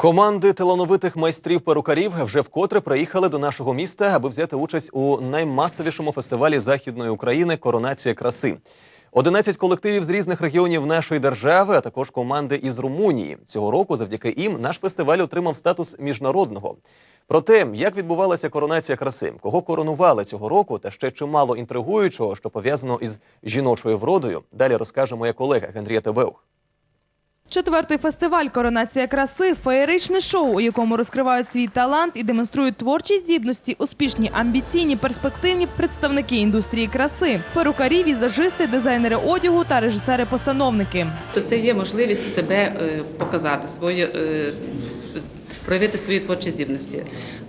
Команди талановитих майстрів перукарів вже вкотре приїхали до нашого міста, аби взяти участь у наймасовішому фестивалі західної України Коронація краси. 11 колективів з різних регіонів нашої держави, а також команди із Румунії. Цього року, завдяки їм, наш фестиваль отримав статус міжнародного. Про те, як відбувалася коронація краси, кого коронували цього року, та ще чимало інтригуючого, що пов'язано із жіночою вродою, далі розкаже моя колега Генрієта Беух. Четвертий фестиваль Коронація краси феєричне шоу, у якому розкривають свій талант і демонструють творчі здібності, успішні, амбіційні, перспективні представники індустрії краси, перукарі, візажисти, дизайнери одягу та режисери-постановники. це є можливість себе е, показати, свою, е, проявити свої творчі здібності,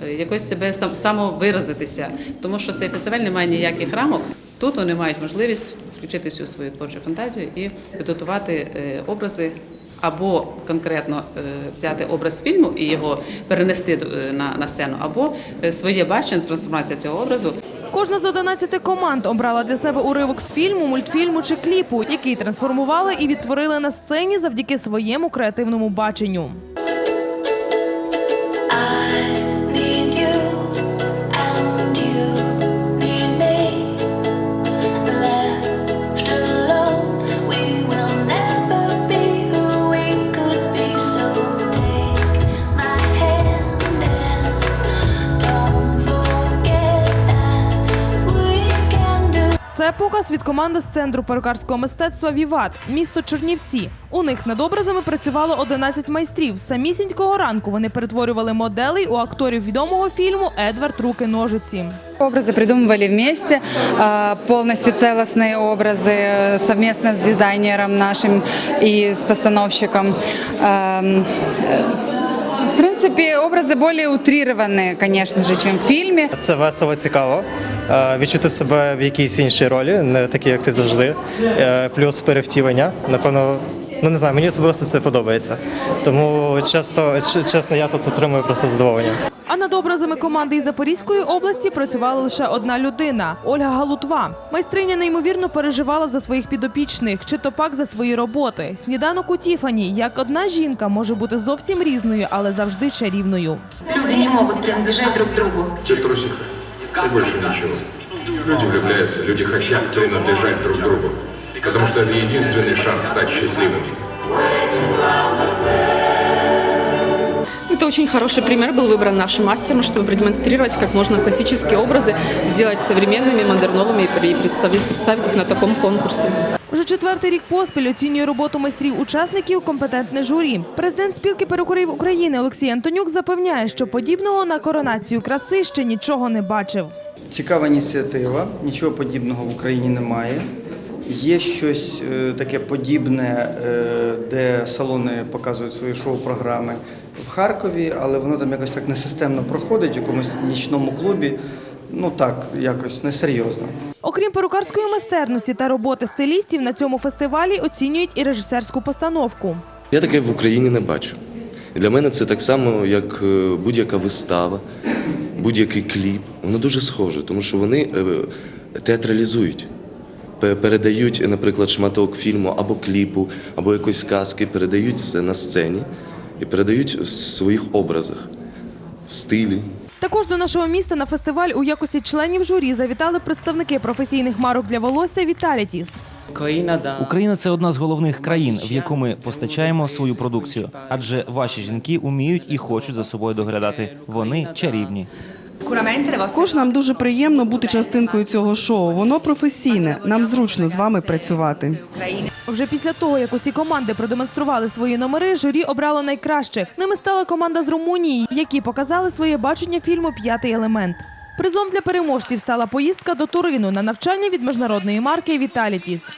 е, якось себе сам, самовиразитися. Тому що цей фестиваль не має ніяких рамок. Тут вони мають можливість включити всю свою творчу фантазію і підготувати образи. Або конкретно е, взяти образ фільму і його перенести е, на, на сцену, або е, своє бачення, трансформація цього образу Кожна з 11 команд обрала для себе уривок з фільму, мультфільму чи кліпу, який трансформували і відтворили на сцені завдяки своєму креативному баченню. Це показ від команди з центру перукарського мистецтва Віват, місто Чернівці. У них над образами працювало 11 майстрів. З самісінького ранку вони перетворювали моделей у акторів відомого фільму Едвард Руки ножиці. Образы придумывали вместе, а, полностью целостные образы э, совместно с дизайнером нашим и с постановщиком. Эм, э, В принципе, образы более утрированные, конечно же, чем в фильме. Це весело цікаво. Е, Відчути себе в якійсь іншій ролі, не такій, як ти завжди. Е, Плюс перевтілення. Напевно, ну не знаю, мені особисто це подобається. Тому часто, чесно, я тут отримую просто задоволення. А над образами команди із Запорізької області працювала лише одна людина Ольга Галутва. Майстриня неймовірно переживала за своїх підопічних, чи то пак за свої роботи. Сніданок у Тіфані, як одна жінка може бути зовсім різною, але завжди чарівною. Люди не могут принадлежать друг другу. Ты трусиха. И больше ничего. Люди влюбляются, люди хотят принадлежать друг другу Потому что это единственный шанс стать счастливыми. Это очень хороший пример был выбран нашим мастером, чтобы продемонстрировать, как можно классические образы сделать современными, модерновыми и представить, представить их на таком конкурсе. Уже четвертий рік поспіль оцінює роботу майстрів-учасників компетентне журі. Президент спілки перукарів України Олексій Антонюк запевняє, що подібного на коронацію краси ще нічого не бачив. Цікава ініціатива, нічого подібного в Україні немає. Є щось е, таке подібне, е, де салони показують свої шоу-програми в Харкові, але воно там якось так несистемно проходить в якомусь нічному клубі. Ну так, якось несерйозно. Окрім перукарської майстерності та роботи стилістів, на цьому фестивалі оцінюють і режисерську постановку. Я таке в Україні не бачу. Для мене це так само, як е, будь-яка вистава, будь-який кліп. Воно дуже схоже, тому що вони театралізують, передають, наприклад, шматок фільму або кліпу, або якоїсь сказки, передають це на сцені і передають в своїх образах, в стилі. Також до нашого міста на фестиваль у якості членів журі завітали представники професійних марок для волосся Віталітіс. Україна це одна з головних країн, в яку ми постачаємо свою продукцію. Адже ваші жінки уміють і хочуть за собою доглядати. Вони чарівні. Також нам дуже приємно бути частинкою цього шоу. Воно професійне. Нам зручно з вами працювати. Вже після того, як усі команди продемонстрували свої номери, журі обрало найкращих. Ними стала команда з Румунії, які показали своє бачення фільму П'ятий елемент. Призом для переможців стала поїздка до Турину на навчання від міжнародної марки Віталітіс.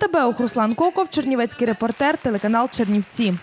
Генрієта Беух, Коков, Чернівецький репортер, телеканал Чернівці.